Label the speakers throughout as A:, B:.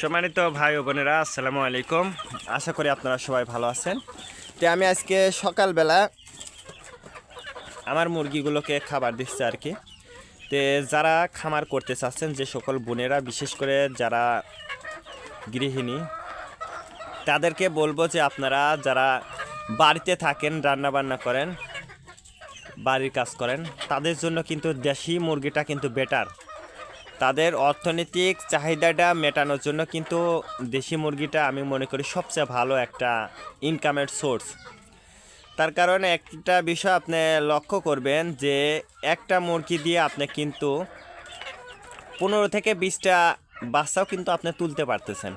A: সম্মানিত ভাই ও বোনেরা, আসসালামু আলাইকুম। আশা করি আপনারা সবাই ভালো আছেন। তো আমি আজকে সকালবেলা আমার মুরগিগুলোকে খাবার দিচ্ছে আর কি। তো যারা খামার করতে চাচ্ছেন, যে সকল বোনেরা, বিশেষ করে যারা গৃহিণী, তাদেরকে বলব যে আপনারা যারা বাড়িতে থাকেন রান্না বান্না করেন, বাড়ির কাজ করেন, তাদের জন্য কিন্তু দেশি মুরগিটা কিন্তু বেটার তাদের অর্থনৈতিক চাহিদাটা মেটানোর জন্য কিন্তু দেশি মুরগিটা আমি মনে করি সবচেয়ে ভালো একটা ইনকামের সোর্স তার কারণে একটা বিষয় আপনি লক্ষ্য করবেন যে একটা মুরগি দিয়ে আপনি কিন্তু পনেরো থেকে বিশটা বাচ্চাও কিন্তু আপনি তুলতে পারতেছেন।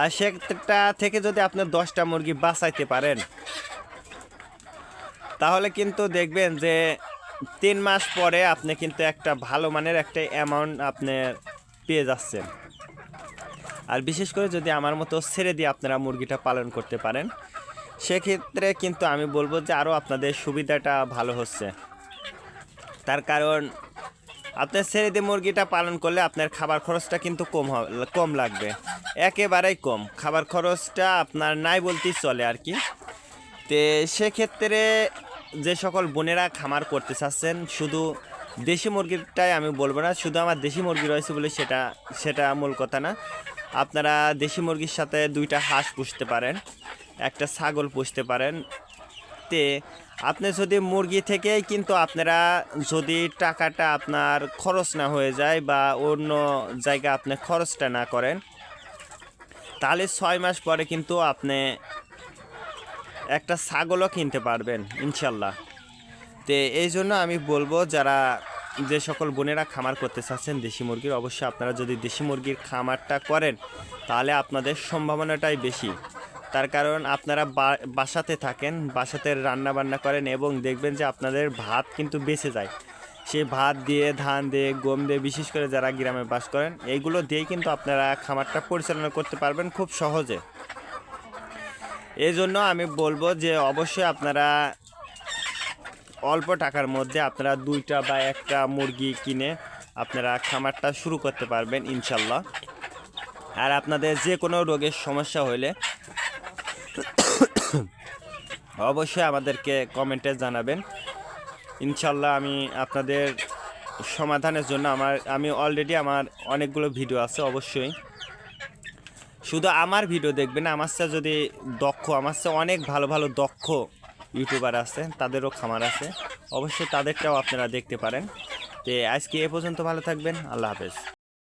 A: আর সেটা থেকে যদি আপনি দশটা মুরগি বাঁচাইতে পারেন, তাহলে কিন্তু দেখবেন যে তিন মাস পরে আপনি কিন্তু একটা ভালো মানের একটা অ্যামাউন্ট আপনি পেয়ে যাচ্ছেন। আর বিশেষ করে যদি আমার মতো ছেড়ে দিয়ে আপনারা মুরগিটা পালন করতে পারেন, সেক্ষেত্রে কিন্তু আমি বলব যে আরও আপনাদের সুবিধাটা ভালো হচ্ছে। তার কারণ, আপনি ছেড়ে দিয়ে মুরগিটা পালন করলে আপনার খাবার খরচটা কিন্তু কম কম লাগবে। একেবারেই কম। খাবার খরচটা আপনার নাই বলতেই চলে আর কি। তে সেক্ষেত্রে যে সকল বোনেরা খামার করতে চাচ্ছেন, শুধু দেশি মুরগিটাই আমি বলব না, শুধু আমার দেশি মুরগি রয়েছে বলে সেটা সেটা মূল কথা না। আপনারা দেশি মুরগির সাথে দুইটা হাঁস পুষতে পারেন, একটা ছাগল পুষতে পারেন। তে আপনি যদি মুরগি থেকেই কিন্তু আপনারা যদি টাকাটা আপনার খরচ না হয়ে যায় বা অন্য জায়গায় আপনি খরচটা না করেন, তাহলে ছয় মাস পরে কিন্তু আপনি একটা ছাগলও কিনতে পারবেন, ইনশাল্লাহ। তো এই জন্য আমি বলব, যারা যে সকল বোনেরা খামার করতে চাচ্ছেন দেশি মুরগির, অবশ্যই আপনারা যদি দেশি মুরগির খামারটা করেন, তাহলে আপনাদের সম্ভাবনাটাই বেশি। তার কারণ আপনারা বাসাতে থাকেন, বাসাতে রান্না বান্না করেন এবং দেখবেন যে আপনাদের ভাত কিন্তু বেঁচে যায়। সেই ভাত দিয়ে, ধান দিয়ে, গম দিয়ে, বিশেষ করে যারা গ্রামে বাস করেন এইগুলো দিয়েই কিন্তু আপনারা খামারটা পরিচালনা করতে পারবেন খুব সহজে। এই জন্য আমি বলব যে অবশ্যই আপনারা অল্প টাকার মধ্যে আপনারা দুইটা বা একটা মুরগি কিনে আপনারা খামারটা শুরু করতে পারবেন, ইনশাল্লাহ। আর আপনাদের যে কোনো রোগের সমস্যা হলে অবশ্যই আমাদেরকে কমেন্টে জানাবেন। ইনশাল্লাহ আমি আপনাদের সমাধানের জন্য আমার, আমি অলরেডি আমার অনেকগুলো ভিডিও আছে, অবশ্যই। শুধু আমার ভিডিও দেখবেন, আমার সাথে যদি দক্ষ, আমার সাথে অনেক ভালো ভালো দক্ষ ইউটিউবার আছে, তাদেরও খামার আছে। অবশ্যই তাদেরটাও আপনারা দেখতে পারেন। তো আজকে এ পর্যন্ত ভালো থাকবেন, আল্লাহ হাফেজ।